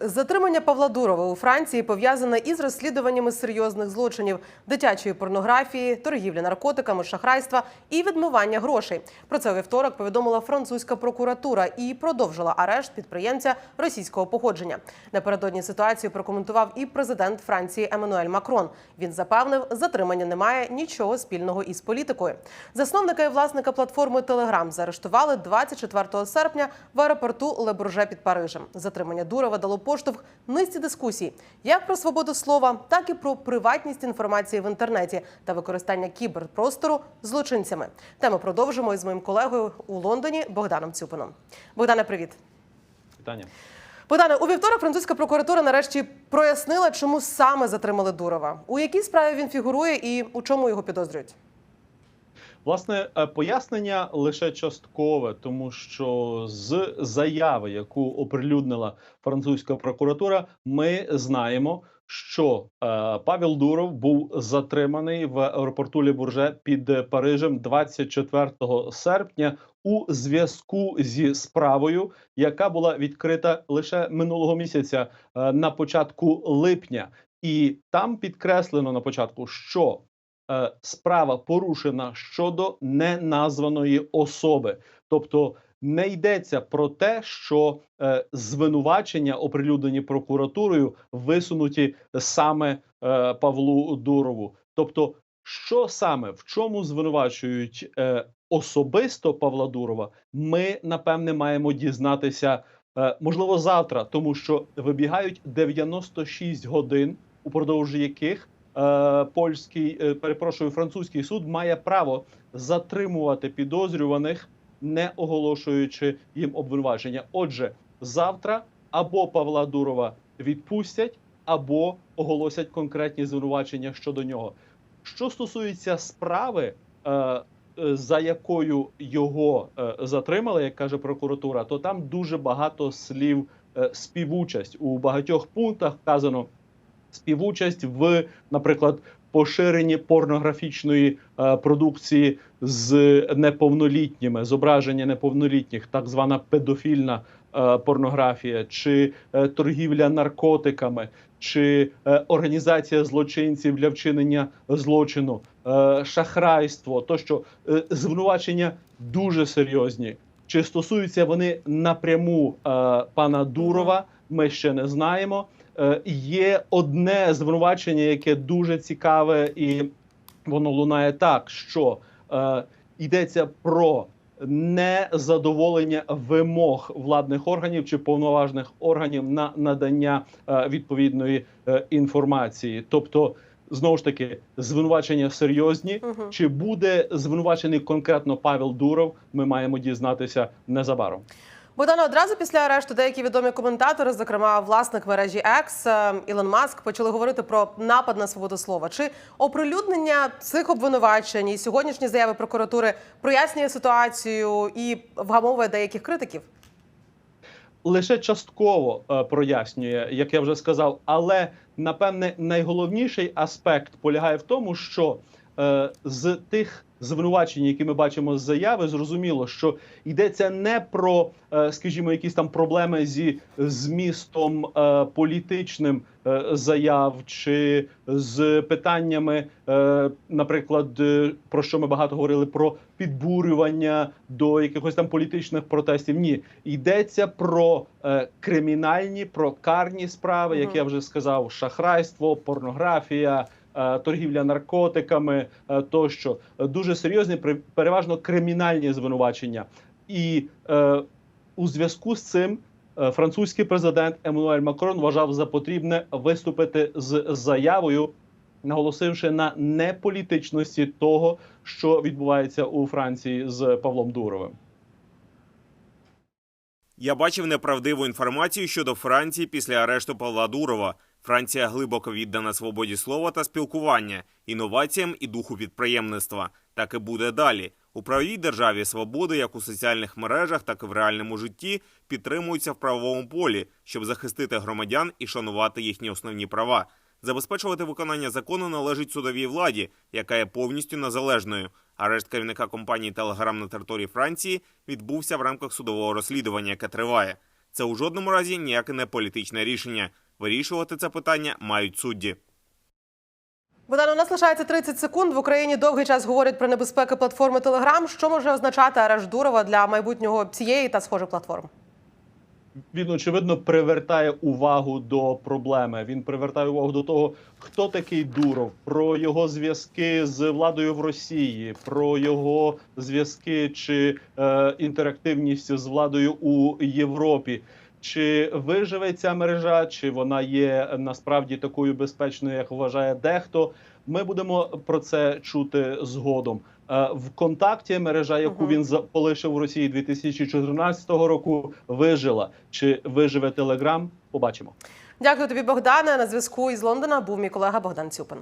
Затримання Павла Дурова у Франції пов'язане із розслідуваннями серйозних злочинів дитячої порнографії, торгівлі наркотиками, шахрайства і відмивання грошей. Про це у вівторок повідомила французька прокуратура і продовжила арешт підприємця російського походження. Напередодні ситуацію прокоментував і президент Франції Еммануель Макрон. Він запевнив, затримання не має нічого спільного із політикою. Засновника і власника платформи Телеграм заарештували 24 серпня в аеропорту Лебурже під Парижем. Затримання Дурова дало поштовх низці дискусій як про свободу слова, так і про приватність інформації в інтернеті та використання кіберпростору злочинцями. Тему продовжимо із моїм колегою у Лондоні Богданом Цюпином. Богдане, привіт. Питання. Богдане, у вівторок французька прокуратура нарешті прояснила, чому саме затримали Дурова. У якій справі він фігурує і у чому його підозрюють? Власне, е, пояснення лише часткове, тому що з заяви, яку оприлюднила французька прокуратура, ми знаємо, що е, Павел Дуров був затриманий в аеропорту Лебурже під Парижем 24 серпня у зв'язку зі справою, яка була відкрита лише минулого місяця е, на початку липня, і там підкреслено на початку, що е, справа порушена щодо неназваної особи, тобто не йдеться про те, що е, звинувачення, оприлюднені прокуратурою, висунуті саме е, Павлу Дурову. Тобто, що саме в чому звинувачують е, особисто Павла Дурова, ми напевне маємо дізнатися е, можливо завтра, тому що вибігають 96 годин, упродовж яких польський, е, перепрошую, французький суд має право затримувати підозрюваних, не оголошуючи їм обвинувачення. Отже, завтра або Павла Дурова відпустять, або оголосять конкретні звинувачення щодо нього. Що стосується справи, е, е, за якою його е, затримали, як каже прокуратура, то там дуже багато слів е, співучасть у багатьох пунктах вказано співучасть в, наприклад, поширенні порнографічної е, продукції з неповнолітніми, зображення неповнолітніх, так звана педофільна е, порнографія, чи е, торгівля наркотиками, чи е, організація злочинців для вчинення злочину, е, шахрайство, тощо е, звинувачення дуже серйозні. Чи стосуються вони напряму е, пана Дурова? Ми ще не знаємо. Е, є одне звинувачення, яке дуже цікаве, і воно лунає так, що е, йдеться про незадоволення вимог владних органів чи повноважних органів на надання е, відповідної е, інформації. Тобто, знову ж таки, звинувачення серйозні. Мгм. Чи буде звинувачений конкретно Павел Дуров? Ми маємо дізнатися незабаром. Богдана, одразу після арешту деякі відомі коментатори, зокрема власник мережі X е, Ілон Маск, почали говорити про напад на свободу слова. Чи оприлюднення цих обвинувачень і сьогоднішні заяви прокуратури прояснює ситуацію і вгамовує деяких критиків? Лише частково е, прояснює, як я вже сказав. Але напевне найголовніший аспект полягає в тому, що е, з тих звинувачень, які ми бачимо з заяви, зрозуміло, що йдеться не про, е, скажімо, якісь там проблеми зі змістом е, політичним е, заяв чи з питаннями, наприклад, про що ми багато говорили про підбурювання до якихось там політичних протестів. Ні, йдеться про кримінальні, про карні справи, як я вже сказав, шахрайство, порнографія. Е, Торгівля наркотиками е, тощо дуже серйозні, переважно кримінальні звинувачення, і е, у зв'язку з цим французький президент Еммануель Макрон вважав за потрібне виступити з заявою, наголосивши на неполітичності того, що відбувається у Франції з Павлом Дуровим. Я бачив неправдиву інформацію щодо Франції після арешту Павла Дурова. Франція глибоко віддана свободі слова та спілкування, інноваціям і духу підприємництва. Так і буде далі. У правовій державі свободи, як у соціальних мережах, так і в реальному житті, підтримуються в правовому полі, щоб захистити громадян і шанувати їхні основні права. Забезпечувати виконання закону належить судовій владі, яка є повністю незалежною. Арешт керівника компанії Телеграм на території Франції відбувся в рамках судового розслідування, яке триває. Це у жодному разі ніяке не політичне рішення. Вирішувати це питання мають судді. Богдан, у нас лишається 30 секунд. В Україні довгий час говорять про небезпеки платформи Телеграм. Що може означати арешт Дурова для майбутнього цієї та схожих платформ? Він очевидно привертає увагу до проблеми. Він привертає увагу до того, хто такий Дуров, про його зв'язки з владою в Росії, про його зв'язки чи е, інтерактивність з владою у Європі. Чи виживе ця мережа, чи вона є насправді такою безпечною, як вважає дехто? Ми будемо про це чути згодом. Е, В контакті мережа, яку він полишив у Росії 2014 року, вижила. Чи виживе Телеграм? Побачимо. Дякую тобі, Богдане. На зв'язку із Лондона був мій колега Богдан Цюпин.